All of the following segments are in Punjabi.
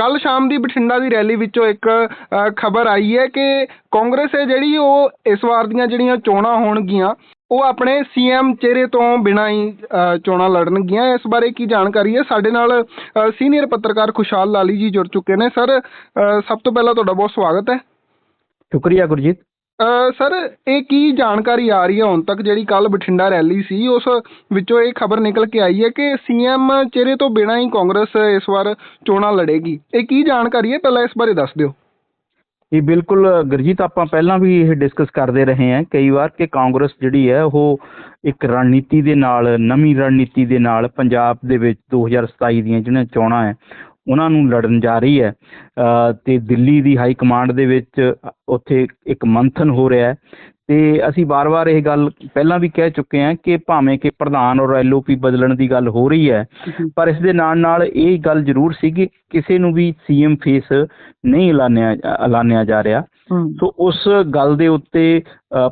ਕੱਲ ਸ਼ਾਮ ਦੀ ਬਠਿੰਡਾ ਦੀ ਰੈਲੀ ਵਿੱਚੋਂ ਇੱਕ ਖਬਰ ਆਈ ਹੈ ਕਿ ਕਾਂਗਰਸ ਹੈ ਜਿਹੜੀ ਉਹ ਇਸ ਵਾਰ ਦੀਆਂ ਜਿਹੜੀਆਂ ਚੋਣਾਂ ਹੋਣਗੀਆਂ, ਉਹ ਆਪਣੇ ਸੀਐਮ ਚਿਹਰੇ ਤੋਂ ਬਿਨਾਂ ਹੀ ਚੋਣਾਂ ਲੜਨਗੀਆਂ। ਇਸ ਬਾਰੇ ਕੀ ਜਾਣਕਾਰੀ ਹੈ? ਸਾਡੇ ਨਾਲ ਸੀਨੀਅਰ ਪੱਤਰਕਾਰ ਖੁਸ਼ਹਾਲ ਲਾਲੀ ਜੀ ਜੁੜ ਚੁੱਕੇ ਨੇ। ਸਰ ਸਭ ਤੋਂ ਪਹਿਲਾਂ ਤੁਹਾਡਾ ਬਹੁਤ ਸਵਾਗਤ ਹੈ। ਸ਼ੁਕਰੀਆ ਗੁਰਜੀਤ। ਸਰ, ਇਹ ਕੀ ਜਾਣਕਾਰੀ ਆ ਰਹੀ ਹੈ ਹੁਣ ਤੱਕ ਜਿਹੜੀ ਕੱਲ ਬਠਿੰਡਾ ਰੈਲੀ ਸੀ? ਉਸ ਵਿੱਚੋਂ ਇਹ ਖਬਰ ਨਿਕਲ ਕੇ ਆਈ ਹੈ ਕਿ ਸੀਐਮ ਚਿਹਰੇ ਤੋਂ ਬਿਨਾਂ ਹੀ ਕਾਂਗਰਸ ਇਸ ਵਾਰ ਚੋਣਾਂ ਲੜੇਗੀ। ਇਹ ਕੀ ਜਾਣਕਾਰੀ ਹੈ? ਪਹਿਲਾਂ ਇਸ ਬਾਰੇ ਦੱਸ ਦਿਓ। ਇਹ ਬਿਲਕੁਲ, ਗੁਰਜੀਤ, ਆਪਾਂ ਪਹਿਲਾਂ ਵੀ ਇਹ ਡਿਸਕਸ ਕਰਦੇ ਰਹੇ ਹਾਂ। ਕਈ ਵਾਰ ਕਿ ਕਾਂਗਰਸ ਜਿਹੜੀ ਹੈ, ਉਹ ਇੱਕ ਰਣਨੀਤੀ ਦੇ ਨਾਲ, ਨਵੀਂ ਰਣਨੀਤੀ ਦੇ ਨਾਲ ਪੰਜਾਬ ਦੇ ਵਿੱਚ 2027 ਦੀਆਂ ਜਿਹੜੀਆਂ ਚੋਣਾਂ ਹੈ ਉਹਨਾਂ ਨੂੰ ਲੜਨ ਜਾ ਰਹੀ ਹੈ। ਤੇ ਦਿੱਲੀ ਦੀ ਹਾਈ ਕਮਾਂਡ ਦੇ ਵਿੱਚ ਉੱਥੇ ਇੱਕ ਮੰਥਨ ਹੋ ਰਿਹਾ ਹੈ। ਤੇ ਅਸੀਂ ਵਾਰ-ਵਾਰ ਇਹ ਗੱਲ ਪਹਿਲਾਂ ਵੀ ਕਹਿ ਚੁੱਕੇ ਹਾਂ ਕਿ ਭਾਵੇਂ ਕਿ ਪ੍ਰਧਾਨ ਔਰ ਐਲਓਪੀ ਬਦਲਣ ਦੀ ਗੱਲ ਹੋ ਰਹੀ ਹੈ ਪਰ ਇਸ ਦੇ ਨਾਲ ਨਾਲ ਇਹ ਗੱਲ ਜ਼ਰੂਰ ਸੀ ਕਿ ਕਿਸੇ ਨੂੰ ਵੀ ਸੀਐਮ ਫੇਸ ਨਹੀਂ ਐਲਾਨਿਆ ਐਲਾਨਿਆ ਜਾ ਰਿਹਾ। ਸੋ ਉਸ ਗੱਲ ਦੇ ਉੱਤੇ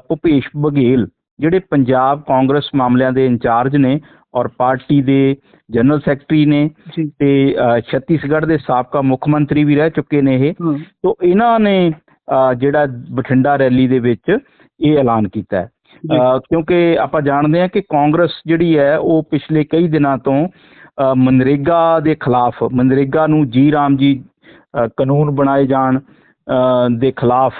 ਭੁਪੇਸ਼ ਬਘੇਲ ਜਿਹੜੇ ਪੰਜਾਬ ਕਾਂਗਰਸ ਮਾਮਲਿਆਂ ਦੇ ਇੰਚਾਰਜ ਨੇ ਔਰ ਪਾਰਟੀ ਦੇ ਜਨਰਲ ਸੈਕਟਰੀ ਨੇ ਤੇ ਛੱਤੀਸਗੜ੍ਹ ਦੇ ਸਾਬਕਾ ਮੁੱਖ ਮੰਤਰੀ ਵੀ ਰਹਿ ਚੁੱਕੇ ਨੇ ਇਹ। ਸੋ ਇਹਨਾਂ ਨੇ ਜਿਹੜਾ ਬਠਿੰਡਾ ਰੈਲੀ ਦੇ ਵਿੱਚ ਇਹ ਐਲਾਨ ਕੀਤਾ ਹੈ। ਕਿਉਂਕਿ ਆਪਾਂ ਜਾਣਦੇ ਹਾਂ ਕਿ ਕਾਂਗਰਸ ਜਿਹੜੀ ਹੈ ਉਹ ਪਿਛਲੇ ਕਈ ਦਿਨਾਂ ਤੋਂ ਮਨਰੇਗਾ ਦੇ ਖਿਲਾਫ ਮਨਰੇਗਾ ਨੂੰ ਜੀ ਰਾਮ ਜੀ ਕਾਨੂੰਨ ਬਣਾਏ ਜਾਣ ਦੇ ਖਿਲਾਫ।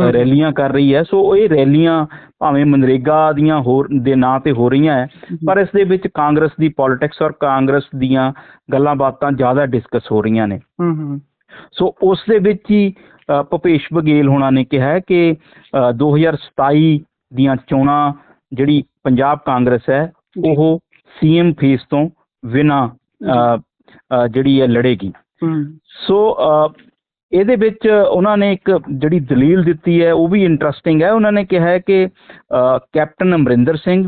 ਰੈਲੀਆਂ ਕਰ ਰਹੀ ਹੈ। ਸੋ ਇਹ ਰੈਲੀਆਂ ਭਾਵੇਂ ਮਨਰੇਗਾ ਦੀਆਂ ਹੋਰ ਦੇ ਨਾਂ ਤੇ ਹੋ ਰਹੀਆਂ ਹੈ ਪਰ ਇਸ ਦੇ ਵਿੱਚ ਕਾਂਗਰਸ ਦੀ ਪੋਲਿਟਿਕਸ ਔਰ ਕਾਂਗਰਸ ਦੀਆਂ ਗੱਲਾਂ ਬਾਤਾਂ ਜ਼ਿਆਦਾ ਡਿਸਕਸ ਹੋ ਰਹੀਆਂ ਨੇ। ਸੋ ਉਸ ਦੇ ਵਿੱਚ ਹੀ ਭੁਪੇਸ਼ ਬਘੇਲ ਹੋਣਾ ਨੇ ਕਿਹਾ ਕਿ ਅ, 2027 ਦੀਆਂ ਚੋਣਾਂ ਜਿਹੜੀ ਪੰਜਾਬ ਕਾਂਗਰਸ ਹੈ। ਉਹ ਸੀਐਮ ਫੇਸ ਤੋਂ ਬਿਨਾਂ ਜਿਹੜੀ ਹੈ ਲੜੇਗੀ। ਸੋ ਇਹਦੇ ਵਿੱਚ ਉਹਨਾਂ ਨੇ ਇੱਕ ਜਿਹੜੀ ਦਲੀਲ ਦਿੱਤੀ ਹੈ ਉਹ ਵੀ ਇੰਟਰਸਟਿੰਗ ਹੈ। ਉਹਨਾਂ ਨੇ ਕਿਹਾ ਹੈ ਕਿ ਕੈਪਟਨ ਅਮਰਿੰਦਰ ਸਿੰਘ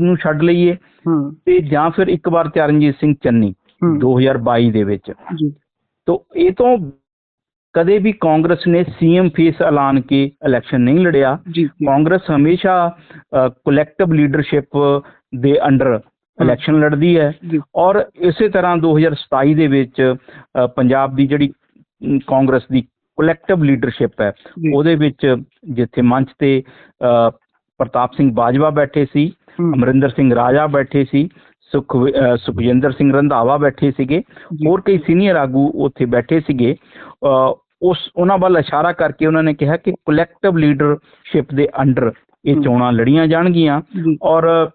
ਨੂੰ ਛੱਡ ਲਈਏ ਤੇ ਜਾਂ ਫਿਰ ਇੱਕ ਵਾਰ ਚਰਨਜੀਤ ਸਿੰਘ ਚੰਨੀ ਹੂੰ। 2022 ਦੇ ਵਿੱਚ। ਜੀ। ਤੋ ਇਹ ਤੋਂ ਕਦੇ ਵੀ ਕਾਂਗਰਸ ਨੇ ਸੀਐਮ ਫੇਸ ਐਲਾਨ ਕੇ ਇਲੈਕਸ਼ਨ ਨਹੀਂ ਲੜਿਆ। ਕਾਂਗਰਸ ਹਮੇਸ਼ਾ ਕਲੈਕਟਿਵ ਲੀਡਰਸ਼ਿਪ ਦੇ ਅੰਡਰ ਇਲੈਕਸ਼ਨ ਲੜਦੀ ਹੈ। ਔਰ ਇਸੇ ਤਰ੍ਹਾਂ 2027 ਦੇ ਵਿੱਚ ਪੰਜਾਬ ਦੀ ਜਿਹੜੀ ਕਾਂਗਰਸ ਦੀ ਕਲੈਕਟਿਵ ਲੀਡਰਸ਼ਿਪ ਹੈ। ਉਹਦੇ ਵਿੱਚ ਜਿੱਥੇ ਮੰਚ ਤੇ ਪ੍ਰਤਾਪ ਸਿੰਘ ਬਾਜਵਾ ਬੈਠੇ ਸੀ ਅਮਰਿੰਦਰ ਸਿੰਘ ਰਾਜਾ ਬੈਠੇ ਸੀ ਸੁਖ ਸੁਖਜਿੰਦਰ ਸਿੰਘ ਰੰਧਾਵਾ ਬੈਠੇ ਸੀਗੇ। ਹੋਰ ਕਈ ਸੀਨੀਅਰ ਆਗੂ ਉੱਥੇ ਬੈਠੇ ਸੀਗੇ ਉਸ ਉਹਨਾਂ ਵੱਲ ਇਸ਼ਾਰਾ ਕਰਕੇ ਉਹਨਾਂ ਨੇ ਕਿਹਾ ਕਿ ਕਲੈਕਟਿਵ ਲੀਡਰਸ਼ਿਪ ਦੇ ਅੰਡਰ ਇਹ। ਚੋਣਾਂ ਲੜੀਆਂ ਜਾਣਗੀਆਂ ਔਰ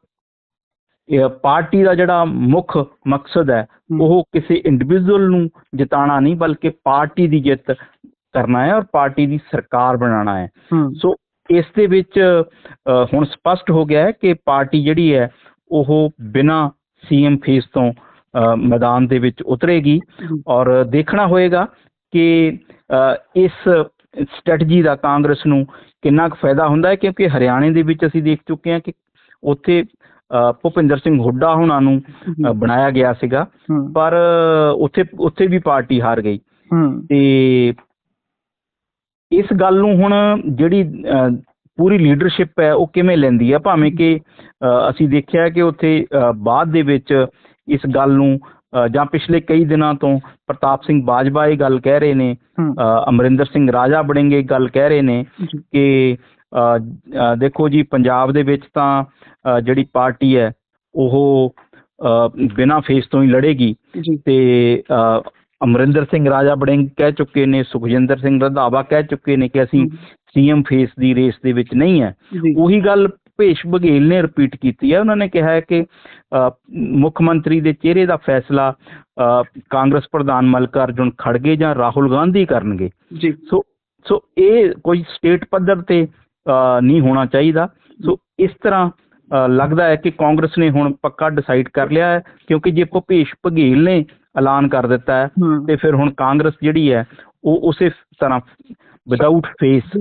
ਪਾਰਟੀ ਦਾ ਜਿਹੜਾ ਮੁੱਖ ਮਕਸਦ ਹੈ। ਉਹ ਕਿਸੇ ਇੰਡੀਵਿਜੂਅਲ ਨੂੰ ਜਿਤਾਣਾ ਨਹੀਂ ਬਲਕਿ ਪਾਰਟੀ ਦੀ ਜਿੱਤ ਕਰਨਾ ਹੈ ਔਰ ਪਾਰਟੀ ਦੀ ਸਰਕਾਰ ਬਣਾਉਣਾ ਹੈ ਸੋ ਇਸ ਦੇ ਵਿੱਚ ਹੁਣ ਸਪਸ਼ਟ ਹੋ ਗਿਆ ਹੈ ਕਿ ਪਾਰਟੀ ਜਿਹੜੀ ਹੈ ਉਹ ਬਿਨਾਂ ਸੀਐਮ ਫੇਸ ਤੋਂ ਮੈਦਾਨ ਦੇ ਵਿੱਚ ਉਤਰੇਗੀ। ਔਰ ਦੇਖਣਾ ਹੋਏਗਾ ਕਿ ਇਸ ਸਟ੍ਰੈਟਜੀ ਦਾ ਕਾਂਗਰਸ ਨੂੰ ਕਿੰਨਾ ਕੁ ਫਾਇਦਾ ਹੁੰਦਾ ਹੈ ਕਿਉਂਕਿ ਹਰਿਆਣੇ ਦੇ ਵਿੱਚ ਅਸੀਂ ਦੇਖ ਚੁੱਕੇ ਹਾਂ ਕਿ ਉੱਥੇ ਭੁਪਿੰਦਰ ਸਿੰਘ ਹੁੱਡਾ ਹੁਣਾਂ ਨੂੰ ਬਣਾਇਆ ਗਿਆ ਸੀਗਾ। ਪਰ ਉੱਥੇ ਉੱਥੇ ਵੀ ਪਾਰਟੀ ਹਾਰ ਗਈ। ਤੇ ਇਸ ਗੱਲ ਨੂੰ ਹੁਣ ਜਿਹੜੀ ਪੂਰੀ ਲੀਡਰਸ਼ਿਪ ਹੈ ਉਹ ਕਿਵੇਂ ਲੈਂਦੀ ਹੈ? ਭਾਵੇਂ ਕਿ ਅਸੀਂ ਦੇਖਿਆ ਕਿ ਉੱਥੇ ਬਾਅਦ ਦੇ ਵਿੱਚ ਇਸ ਗੱਲ ਨੂੰ ਜਾਂ ਪਿਛਲੇ ਕਈ ਦਿਨਾਂ ਤੋਂ ਪ੍ਰਤਾਪ ਸਿੰਘ ਬਾਜਵਾ ਇਹ ਗੱਲ ਕਹਿ ਰਹੇ ਨੇ ਅਮਰਿੰਦਰ ਸਿੰਘ ਰਾਜਾ ਬੜਿੰਗੇ ਇਹ ਗੱਲ ਕਹਿ ਰਹੇ ਨੇ। ਕਿ ਦੇਖੋ ਜੀ ਪੰਜਾਬ ਦੇ ਵਿੱਚ ਤਾਂ ਜਿਹੜੀ ਪਾਰਟੀ ਹੈ ਉਹ ਬਿਨਾਂ ਫੇਸ ਤੋਂ ਹੀ ਲੜੇਗੀ। ਤੇ ਅਮਰਿੰਦਰ ਸਿੰਘ ਰਾਜਾ ਬੜਿੰਗ ਕਹਿ ਚੁੱਕੇ ਨੇ ਸੁਖਜਿੰਦਰ ਸਿੰਘ ਰੰਧਾਵਾ ਕਹਿ ਚੁੱਕੇ ਨੇ ਕਿ ਅਸੀਂ ਸੀਐਮ ਫੇਸ ਦੀ ਰੇਸ ਦੇ ਵਿੱਚ ਨਹੀਂ ਹੈ। ਉਹੀ ਗੱਲ ਭੇਸ਼ ਬਘੇਲ ਨੇ ਰਿਪੀਟ ਕੀਤੀ ਹੈ। ਉਹਨਾਂ ਨੇ ਕਿਹਾ ਹੈ ਕਿ ਮੁੱਖ ਮੰਤਰੀ ਦੇ ਚਿਹਰੇ ਦਾ ਫੈਸਲਾ ਕਾਂਗਰਸ ਪ੍ਰਧਾਨ ਮਲਕਾ ਅਰਜੁਨ ਖੜਗੇ ਜਾਂ ਰਾਹੁਲ ਗਾਂਧੀ ਕਰਨਗੇ। ਜੀ। ਸੋ ਸੋ ਇਹ ਕੋਈ ਸਟੇਟ ਪੱਧਰ ਤੇ ਨਹੀਂ ਹੋਣਾ ਚਾਹੀਦਾ। ਸੋ ਇਸ ਤਰ੍ਹਾਂ ਲੱਗਦਾ ਹੈ ਕਿ ਕਾਂਗਰਸ ਨੇ ਹੁਣ ਪੱਕਾ ਡਿਸਾਈਡ ਕਰ ਲਿਆ ਹੈ ਕਿਉਂਕਿ ਜੇ ਭੁਪੇਸ਼ ਬਘੇਲ ਨੇ ਐਲਾਨ ਕਰ ਦਿੱਤਾ ਹੈ ਤੇ ਫਿਰ ਹੁਣ ਕਾਂਗਰਸ ਜਿਹੜੀ ਹੈ ਉਹ ਉਸੇ ਤਰ੍ਹਾਂ ਵਿਦਆਊਟ ਫੇਸ।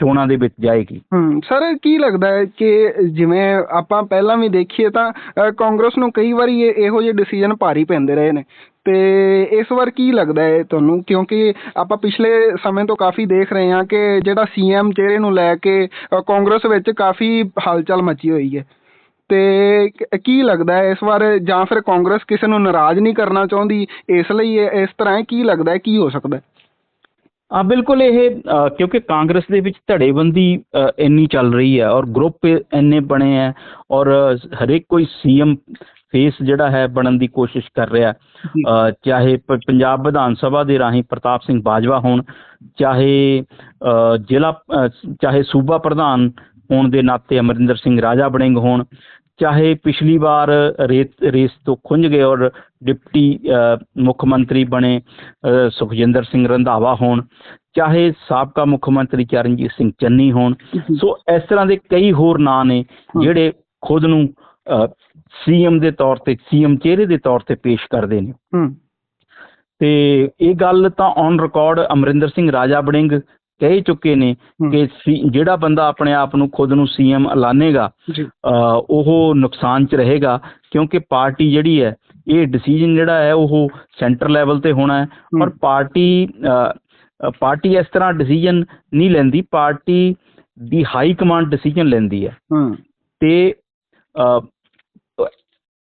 ਚੋਣਾਂ ਦੇ ਵਿੱਚ ਜਾਏਗੀ। ਸਰ ਕੀ ਲੱਗਦਾ ਹੈ ਕਿ ਜਿਵੇਂ ਆਪਾਂ ਪਹਿਲਾਂ ਵੀ ਦੇਖੀਏ ਤਾਂ ਕਾਂਗਰਸ ਨੂੰ ਕਈ ਵਾਰੀ ਇਹੋ ਜਿਹੇ ਡਿਸੀਜਨ ਭਾਰੀ ਪੈਂਦੇ ਰਹੇ ਨੇ। ਤੇ ਇਸ ਵਾਰ ਕੀ ਲੱਗਦਾ ਹੈ ਤੁਹਾਨੂੰ? ਕਿਉਂਕਿ ਆਪਾਂ ਪਿਛਲੇ ਸਮੇਂ ਤੋਂ ਕਾਫੀ ਦੇਖ ਰਹੇ ਹਾਂ ਕਿ ਜਿਹੜਾ ਸੀਐਮ ਚਿਹਰੇ ਨੂੰ ਲੈ ਕੇ ਕਾਂਗਰਸ ਵਿੱਚ ਕਾਫੀ ਹਲਚਲ ਮਚੀ ਹੋਈ ਹੈ। ਤੇ ਕੀ ਲੱਗਦਾ ਹੈ ਇਸ ਵਾਰ? ਜਾਂ ਫਿਰ ਕਾਂਗਰਸ ਕਿਸੇ ਨੂੰ ਨਾਰਾਜ਼ ਨਹੀਂ ਕਰਨਾ ਚਾਹੁੰਦੀ? ਇਸ ਲਈ, ਇਸ ਤਰ੍ਹਾਂ ਕੀ ਲੱਗਦਾ ਹੈ? ਕੀ ਹੋ ਸਕਦਾ ਆ ਬਿਲਕੁਲ ਇਹ ਕਿਉਂਕਿ ਕਾਂਗਰਸ ਦੇ ਵਿੱਚ ਧੜੇਬੰਦੀ ਇੰਨੀ ਚੱਲ ਰਹੀ ਹੈ ਔਰ ਗਰੁੱਪ ਇੰਨੇ ਬਣੇ ਹੈ ਔਰ ਹਰੇਕ ਕੋਈ ਸੀਐਮ ਫੇਸ ਜਿਹੜਾ ਹੈ ਬਣਨ ਦੀ ਕੋਸ਼ਿਸ਼ ਕਰ ਰਿਹਾ ਚਾਹੇ ਪੰਜਾਬ ਵਿਧਾਨ ਸਭਾ ਦੇ ਰਾਹੀਂ ਪ੍ਰਤਾਪ ਸਿੰਘ ਬਾਜਵਾ ਹੋਣ ਚਾਹੇ ਜ਼ਿਲ੍ਹਾ ਚਾਹੇ ਸੂਬਾ ਪ੍ਰਧਾਨ ਹੋਣ ਦੇ ਨਾਤੇ ਅਮਰਿੰਦਰ ਸਿੰਘ ਰਾਜਾ ਵੜਿੰਗ ਹੋਣ ਚਾਹੇ ਪਿਛਲੀ ਵਾਰ ਰੇਤ ਰੇਸ ਤੋਂ ਖੁੰਝ ਗਏ ਔਰ ਡਿਪਟੀ ਮੁੱਖ ਮੰਤਰੀ ਬਣੇ ਸੁਖਜਿੰਦਰ ਸਿੰਘ ਰੰਧਾਵਾ ਹੋਣ ਚਾਹੇ ਸਾਬਕਾ ਮੁੱਖ ਮੰਤਰੀ ਚਰਨਜੀਤ ਸਿੰਘ ਚੰਨੀ ਹੋਣ। ਸੋ ਇਸ ਤਰ੍ਹਾਂ ਦੇ ਕਈ ਹੋਰ ਨਾਂ ਨੇ। ਜਿਹੜੇ ਖੁਦ ਨੂੰ ਸੀਐਮ ਦੇ ਤੌਰ ਤੇ ਸੀਐਮ ਚਿਹਰੇ ਦੇ ਤੌਰ ਤੇ ਪੇਸ਼ ਕਰਦੇ ਨੇ। ਹੂੰ। ਤੇ ਇਹ ਗੱਲ ਤਾਂ ਔਨ ਰਿਕਾਰਡ ਅਮਰਿੰਦਰ ਸਿੰਘ ਰਾਜਾ ਵੜਿੰਗ ਕਹਿ ਚੁੱਕੇ ਨੇ। ਕਿ ਜਿਹੜਾ ਬੰਦਾ ਆਪਣੇ ਆਪ ਨੂੰ ਖੁਦ ਨੂੰ ਸੀਐਮ ਐਲਾਨੇਗਾ ਉਹ ਨੁਕਸਾਨ 'ਚ ਰਹੇਗਾ ਕਿਉਂਕਿ ਪਾਰਟੀ ਜਿਹੜੀ ਹੈ ਇਹ ਡਿਸੀਜਨ ਜਿਹੜਾ ਹੈ ਉਹ ਸੈਂਟਰ ਲੈਵਲ ਤੇ ਹੋਣਾ ਹੈ। ਔਰ ਪਾਰਟੀ ਪਾਰਟੀ ਇਸ ਤਰ੍ਹਾਂ ਡਿਸੀਜਨ ਨਹੀਂ ਲੈਂਦੀ ਪਾਰਟੀ ਦੀ ਹਾਈ ਕਮਾਂਡ ਡਿਸੀਜਨ ਲੈਂਦੀ ਹੈ। ਤੇ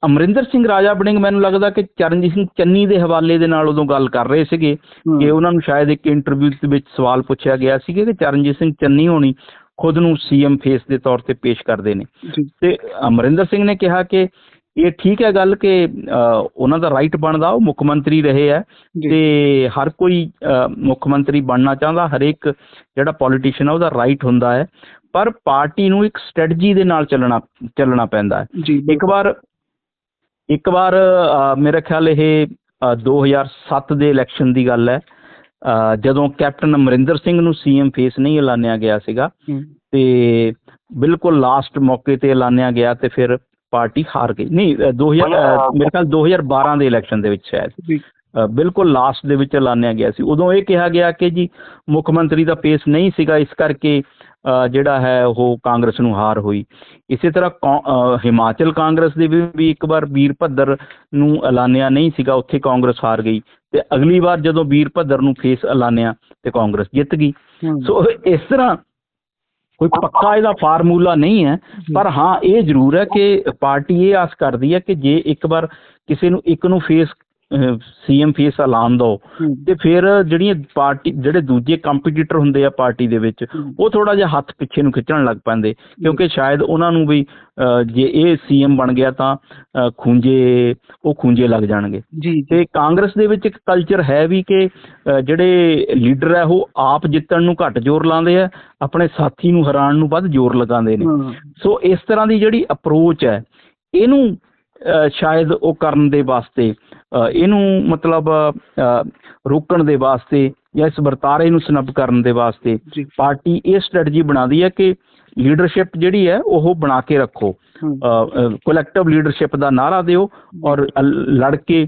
ਅਮਰਿੰਦਰ ਸਿੰਘ ਰਾਜਾ ਵੜਿੰਗ ਮੈਨੂੰ ਲੱਗਦਾ ਕਿ ਚਰਨਜੀਤ ਸਿੰਘ ਚੰਨੀ ਦੇ ਹਵਾਲੇ ਦੇ ਨਾਲ ਉਦੋਂ ਗੱਲ ਕਰ ਰਹੇ ਸੀਗੇ। ਕਿ ਉਹਨਾਂ ਨੂੰ ਸ਼ਾਇਦ ਇੱਕ ਇੰਟਰਵਿਊ ਦੇ ਵਿੱਚ ਸਵਾਲ ਪੁੱਛਿਆ ਗਿਆ ਸੀ ਕਿ ਚਰਨਜੀਤ ਸਿੰਘ ਚੰਨੀ ਹੋਣੀ ਖੁਦ ਨੂੰ ਸੀਐਮ ਫੇਸ ਦੇ ਤੌਰ ਤੇ ਪੇਸ਼ ਕਰਦੇ ਨੇ। ਤੇ ਅਮਰਿੰਦਰ ਸਿੰਘ ਨੇ ਕਿਹਾ ਕਿ ਇਹ ਠੀਕ ਹੈ ਗੱਲ ਕਿ ਉਹਨਾਂ ਦਾ ਰਾਈਟ ਬਣਦਾ ਉਹ ਮੁੱਖ ਮੰਤਰੀ ਰਹੇ ਹੈ ਜੀ। ਤੇ ਹਰ ਕੋਈ ਮੁੱਖ ਮੰਤਰੀ ਬਣਨਾ ਚਾਹੁੰਦਾ ਹਰੇਕ ਜਿਹੜਾ ਪੋਲੀਟੀਸ਼ੀਅਨ ਆ ਉਹਦਾ ਰਾਈਟ ਹੁੰਦਾ ਹੈ। ਪਰ ਪਾਰਟੀ ਨੂੰ ਇੱਕ ਸਟ੍ਰੈਟਜੀ ਦੇ ਨਾਲ ਚੱਲਣਾ ਚੱਲਣਾ ਪੈਂਦਾ ਹੈ। ਇੱਕ ਵਾਰ ਇੱਕ ਵਾਰ ਮੇਰਾ ਖਿਆਲ ਇਹ ਅ, 2007 ਦੇ ਇਲੈਕਸ਼ਨ ਦੀ ਗੱਲ ਹੈ। ਜਦੋਂ ਕੈਪਟਨ ਅਮਰਿੰਦਰ ਸਿੰਘ ਨੂੰ ਸੀਐਮ ਫੇਸ ਨਹੀਂ ਐਲਾਨਿਆ ਗਿਆ ਸੀਗਾ ਤੇ ਬਿਲਕੁਲ ਲਾਸਟ ਮੌਕੇ ਤੇ ਐਲਾਨਿਆ ਗਿਆ ਤੇ ਫਿਰ ਪਾਰਟੀ ਹਾਰ ਗਈ। ਨਹੀਂ ਅ, 2000 ਅ, ਮੇਰੇ ਖਿਆਲ 2012 ਦੇ ਇਲੈਕਸ਼ਨ ਦੇ ਵਿੱਚ ਸ਼ਾਇਦ। ਬਿਲਕੁਲ ਲਾਸਟ ਦੇ ਵਿੱਚ ਐਲਾਨਿਆ ਗਿਆ ਸੀ। ਉਦੋਂ ਇਹ ਕਿਹਾ ਗਿਆ ਕਿ ਜੀ ਮੁੱਖ ਮੰਤਰੀ ਦਾ ਪੇਸ ਨਹੀਂ ਸੀਗਾ ਇਸ ਕਰਕੇ ਜਿਹੜਾ ਹੈ ਉਹ ਕਾਂਗਰਸ ਨੂੰ ਹਾਰ ਹੋਈ। ਇਸੇ ਤਰ੍ਹਾਂ ਹਿਮਾਚਲ ਕਾਂਗਰਸ ਦੇ ਵੀ ਇੱਕ ਵਾਰ ਵੀਰ ਭੱਦਰ ਨੂੰ ਐਲਾਨਿਆ ਨਹੀਂ ਸੀਗਾ ਉੱਥੇ ਕਾਂਗਰਸ ਹਾਰ ਗਈ। ਤੇ ਅਗਲੀ ਵਾਰ ਜਦੋਂ ਵੀਰ ਭੱਦਰ ਨੂੰ ਫੇਸ ਐਲਾਨਿਆ ਤੇ ਕਾਂਗਰਸ ਜਿੱਤ ਗਈ। ਸੋ ਇਸ ਤਰ੍ਹਾਂ ਕੋਈ ਪੱਕਾ ਇਹਦਾ ਫਾਰਮੂਲਾ ਨਹੀਂ ਹੈ ਪਰ ਹਾਂ ਇਹ ਜ਼ਰੂਰ ਹੈ ਕਿ ਪਾਰਟੀ ਇਹ ਆਸ ਕਰਦੀ ਹੈ ਕਿ ਜੇ ਇੱਕ ਵਾਰ ਕਿਸੇ ਨੂੰ ਇੱਕ ਨੂੰ ਫੇਸ ਸੀਐਮ ਫੇਸ ਐਲਾਨ ਦੋ। ਤੇ ਫਿਰ ਜਿਹੜੀਆਂ ਪਾਰਟੀ ਜਿਹੜੇ ਦੂਜੇ ਕੰਪੀਟੀਟਰ ਹੁੰਦੇ ਆ ਪਾਰਟੀ ਦੇ ਵਿੱਚ। ਉਹ ਥੋੜਾ ਜਿਹਾ ਹੱਥ ਪਿੱਛੇ ਨੂੰ ਖਿੱਚਣ ਲੱਗ ਪੈਂਦੇ ਕਿਉਂਕਿ ਸ਼ਾਇਦ ਉਹਨਾਂ ਨੂੰ ਵੀ ਜੇ ਇਹ ਸੀਐਮ ਬਣ ਗਿਆ ਤਾਂ ਖੂੰਜੇ ਉਹ ਖੂੰਜੇ ਲੱਗ ਜਾਣਗੇ। ਤੇ ਕਾਂਗਰਸ ਦੇ ਵਿੱਚ ਇੱਕ ਕਲਚਰ ਹੈ ਵੀ ਕਿ ਜਿਹੜੇ ਲੀਡਰ ਹੈ ਉਹ ਆਪ ਜਿੱਤਣ ਨੂੰ ਘੱਟ ਜ਼ੋਰ ਲਾਉਂਦੇ ਆ ਆਪਣੇ ਸਾਥੀ ਨੂੰ ਹਰਾਉਣ ਨੂੰ ਵੱਧ ਜ਼ੋਰ ਲਗਾਉਂਦੇ ਨੇ। ਸੋ ਇਸ ਤਰ੍ਹਾਂ ਦੀ ਜਿਹੜੀ ਅਪਰੋਚ ਹੈ ਇਹਨੂੰ ਸ਼ਾਇਦ ਉਹ ਕਰਨ ਦੇ ਵਾਸਤੇ ਇਹਨੂੰ ਮਤਲਬ ਰੋਕਣ ਦੇ ਵਾਸਤੇ ਜਾਂ ਇਸ ਵਰਤਾਰੇ ਨੂੰ ਸਨੱਬ ਕਰਨ ਦੇ ਵਾਸਤੇ ਪਾਰਟੀ ਇਹ ਸਟ੍ਰੈਟਜੀ ਬਣਾਦੀ ਹੈ ਕਿ ਲੀਡਰਸ਼ਿਪ ਜਿਹੜੀ ਹੈ ਉਹ ਬਣਾ ਕੇ ਰੱਖੋ। ਕਲੈਕਟਿਵ ਲੀਡਰਸ਼ਿਪ ਦਾ ਨਾਰਾ ਦਿਓ ਔਰ ਲੜ ਕੇ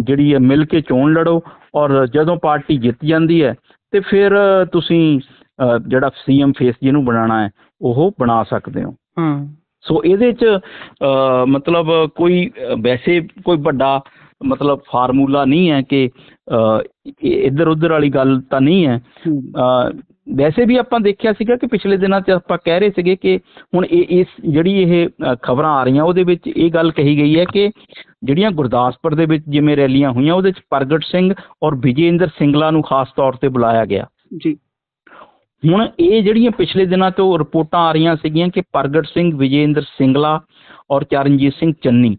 ਜਿਹੜੀ ਹੈ ਮਿਲ ਕੇ ਚੋਣ ਲੜੋ ਔਰ ਜਦੋਂ ਪਾਰਟੀ ਜਿੱਤ ਜਾਂਦੀ ਹੈ ਤੇ ਫਿਰ ਤੁਸੀਂ ਜਿਹੜਾ ਸੀਐਮ ਫੇਸ ਜਿਹਨੂੰ ਬਣਾਉਣਾ ਹੈ ਉਹ ਬਣਾ ਸਕਦੇ ਹੋ। ਹੂੰ। ਸੋ ਇਹਦੇ ਚ ਮਤਲਬ ਕੋਈ ਵੈਸੇ ਕੋਈ ਵੱਡਾ ਮਤਲਬ ਫਾਰਮੂਲਾ ਨਹੀਂ ਹੈ ਕਿ ਇੱਧਰ ਉੱਧਰ ਵਾਲੀ ਗੱਲ ਤਾਂ ਨਹੀਂ ਹੈ। ਵੈਸੇ ਵੀ ਆਪਾਂ ਦੇਖਿਆ ਸੀਗਾ ਕਿ ਪਿਛਲੇ ਦਿਨਾਂ 'ਚ ਆਪਾਂ ਕਹਿ ਰਹੇ ਸੀਗੇ ਕਿ ਹੁਣ ਇਹ ਇਸ ਜਿਹੜੀ ਇਹ ਖਬਰਾਂ ਆ ਰਹੀਆਂ ਉਹਦੇ ਵਿੱਚ ਇਹ ਗੱਲ ਕਹੀ ਗਈ ਹੈ ਕਿ ਜਿਹੜੀਆਂ ਗੁਰਦਾਸਪੁਰ ਦੇ ਵਿੱਚ ਜਿਵੇਂ ਰੈਲੀਆਂ ਹੋਈਆਂ ਉਹਦੇ 'ਚ ਪ੍ਰਗਟ ਸਿੰਘ ਔਰ ਵਿਜੇਂਦਰ ਸਿੰਗਲਾ ਨੂੰ ਖਾਸ ਤੌਰ ਤੇ ਬੁਲਾਇਆ ਗਿਆ। ਜੀ। ਹੁਣ ਇਹ ਜਿਹੜੀਆਂ ਪਿਛਲੇ ਦਿਨਾਂ ਤੋਂ ਰਿਪੋਰਟਾਂ ਆ ਰਹੀਆਂ ਸੀਗੀਆਂ ਕਿ ਪ੍ਰਗਟ ਸਿੰਘ ਵਿਜੇਂਦਰ ਸਿੰਗਲਾ ਔਰ ਚਰਨਜੀਤ ਸਿੰਘ ਚੰਨੀ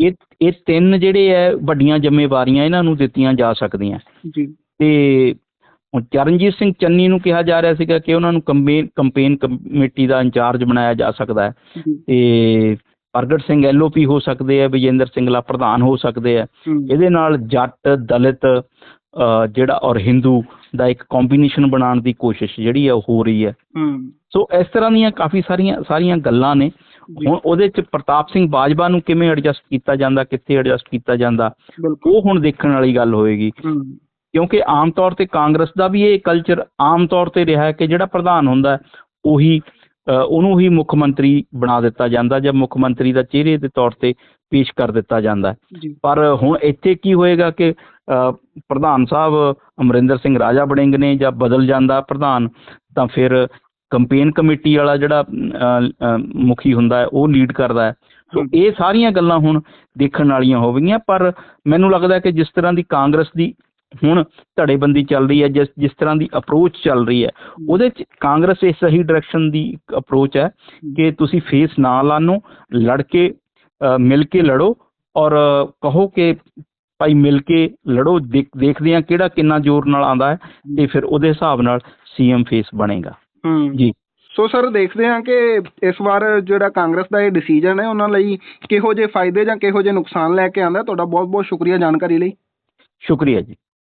ਇਹ ਇਹ ਤਿੰਨ ਜਿਹੜੇ ਹੈ ਵੱਡੀਆਂ ਜ਼ਿੰਮੇਵਾਰੀਆਂ ਇਹਨਾਂ ਨੂੰ ਦਿੱਤੀਆਂ ਜਾ ਸਕਦੀਆਂ। ਜੀ। ਤੇ ਹੁਣ ਚਰਨਜੀਤ ਸਿੰਘ ਚੰਨੀ ਨੂੰ ਕਿਹਾ ਜਾ ਰਿਹਾ ਸੀਗਾ ਕਿ ਉਹਨਾਂ ਨੂੰ ਕੰਪੇਨ ਕੰਪੇਨ ਕਮੇਟੀ ਦਾ ਇੰਚਾਰਜ ਬਣਾਇਆ ਜਾ ਸਕਦਾ ਹੈ। ਤੇ ਪ੍ਰਗਟ ਸਿੰਘ ਐਲਓਪੀ ਹੋ ਸਕਦੇ ਆ ਵਿਜੇਂਦਰ ਸਿੰਗਲਾ ਪ੍ਰਧਾਨ ਹੋ ਸਕਦੇ ਆ ਇਹਦੇ ਨਾਲ ਜੱਟ ਦਲਿਤ ਜਿਹੜਾ ਔਰ ਹਿੰਦੂ ਦਾ ਇੱਕ ਕੰਬੀਨੇਸ਼ਨ ਬਣਾਉਣ ਦੀ ਕੋਸ਼ਿਸ਼ ਜਿਹੜੀ ਹੈ ਉਹ ਹੋ ਰਹੀ ਹੈ। ਹੂੰ। ਸੋ ਇਸ ਤਰ੍ਹਾਂ ਦੀਆਂ ਕਾਫੀ ਸਾਰੀਆਂ ਸਾਰੀਆਂ ਗੱਲਾਂ ਨੇ। ਹੁਣ ਉਹਦੇ ਚ ਪ੍ਰਤਾਪ ਸਿੰਘ ਬਾਜਵਾ ਨੂੰ ਕਿਵੇਂ ਐਡਜਸਟ ਕੀਤਾ ਜਾਂਦਾ ਕਿੱਥੇ ਐਡਜਸਟ ਕੀਤਾ ਜਾਂਦਾ ਉਹ ਹੁਣ ਦੇਖਣ ਵਾਲੀ ਗੱਲ ਹੋਏਗੀ। ਕਿਉਂਕਿ ਆਮ ਤੌਰ ਤੇ ਕਾਂਗਰਸ ਦਾ ਵੀ ਇਹ ਕਲਚਰ ਆਮ ਤੌਰ ਤੇ ਰਿਹਾ ਹੈ ਕਿ ਜਿਹੜਾ ਪ੍ਰਧਾਨ ਹੁੰਦਾ ਉਹੀ ਉਹਨੂੰ ਹੀ ਮੁੱਖ ਮੰਤਰੀ ਬਣਾ ਦਿੱਤਾ ਜਾਂਦਾ ਜਾਂ ਮੁੱਖ ਮੰਤਰੀ ਦਾ ਚਿਹਰੇ ਦੇ ਤੌਰ ਤੇ ਪੇਸ਼ ਕਰ ਦਿੱਤਾ ਜਾਂਦਾ ਪਰ ਹੁਣ ਇੱਥੇ ਕੀ ਹੋਏਗਾ ਕਿ ਪ੍ਰਧਾਨ ਸਾਹਿਬ ਅਮਰਿੰਦਰ ਸਿੰਘ ਰਾਜਾ ਵੜਿੰਗ ਨੇ ਜਾਂ ਬਦਲ ਜਾਂਦਾ ਪ੍ਰਧਾਨ ਤਾਂ ਫਿਰ ਕੰਪੇਨ ਕਮੇਟੀ ਵਾਲਾ ਜਿਹੜਾ ਮੁਖੀ ਹੁੰਦਾ ਹੈ ਉਹ ਲੀਡ ਕਰਦਾ ਹੈ। ਸੋ। ਇਹ ਸਾਰੀਆਂ ਗੱਲਾਂ ਹੁਣ ਦੇਖਣ ਵਾਲੀਆਂ ਹੋਵੇਗੀਆਂ ਪਰ ਮੈਨੂੰ ਲੱਗਦਾ ਕਿ ਜਿਸ ਤਰ੍ਹਾਂ ਦੀ ਕਾਂਗਰਸ ਦੀ ਹੁਣ ਧੜੇਬੰਦੀ ਚੱਲ ਰਹੀ ਹੈ ਜਿਸ ਜਿਸ ਤਰ੍ਹਾਂ ਦੀ ਅਪਰੋਚ ਚੱਲ ਰਹੀ ਹੈ ਉਹਦੇ ਚ ਕਾਂਗਰਸ ਇਹ ਸਹੀ ਡਾਇਰੈਕਸ਼ਨ ਦੀ ਅਪਰੋਚ ਹੈ ਕਿ ਤੁਸੀਂ ਫੇਸ ਨਾ ਲਾਨੋ ਲੜ ਕੇ ਮਿਲ ਕੇ ਲੜੋ ਔਰ ਕਹੋ ਕਿ ਭਾਈ ਮਿਲ ਕੇ ਲੜੋ ਦੇਖ- ਦੇਖਦੇ ਆ ਕਿਹੜਾ ਕਿੰਨਾ ਜ਼ੋਰ ਨਾਲ ਆਂਦਾ ਹੈ ਤੇ ਫਿਰ ਉਹਦੇ ਹਿਸਾਬ ਨਾਲ ਸੀਐਮ ਫੇਸ ਬਣੇਗਾ। ਹੂੰ। ਜੀ। ਸੋ ਸਰ ਦੇਖਦੇ ਹਾਂ ਕਿ ਇਸ ਵਾਰ ਜਿਹੜਾ ਕਾਂਗਰਸ ਦਾ ਇਹ ਡਿਸੀਜਨ ਹੈ ਉਹਨਾਂ ਲਈ ਕਿਹੋ ਜਿਹੇ ਫਾਇਦੇ ਜਾਂ ਕਿਹੋ ਜਿਹੇ ਨੁਕਸਾਨ ਲੈ ਕੇ ਆਂਦਾ ਤੁਹਾਡਾ ਬਹੁਤ ਬਹੁਤ ਸ਼ੁਕਰੀਆ ਜਾਣਕਾਰੀ ਲਈ। ਸ਼ੁਕਰੀਆ ਜੀ।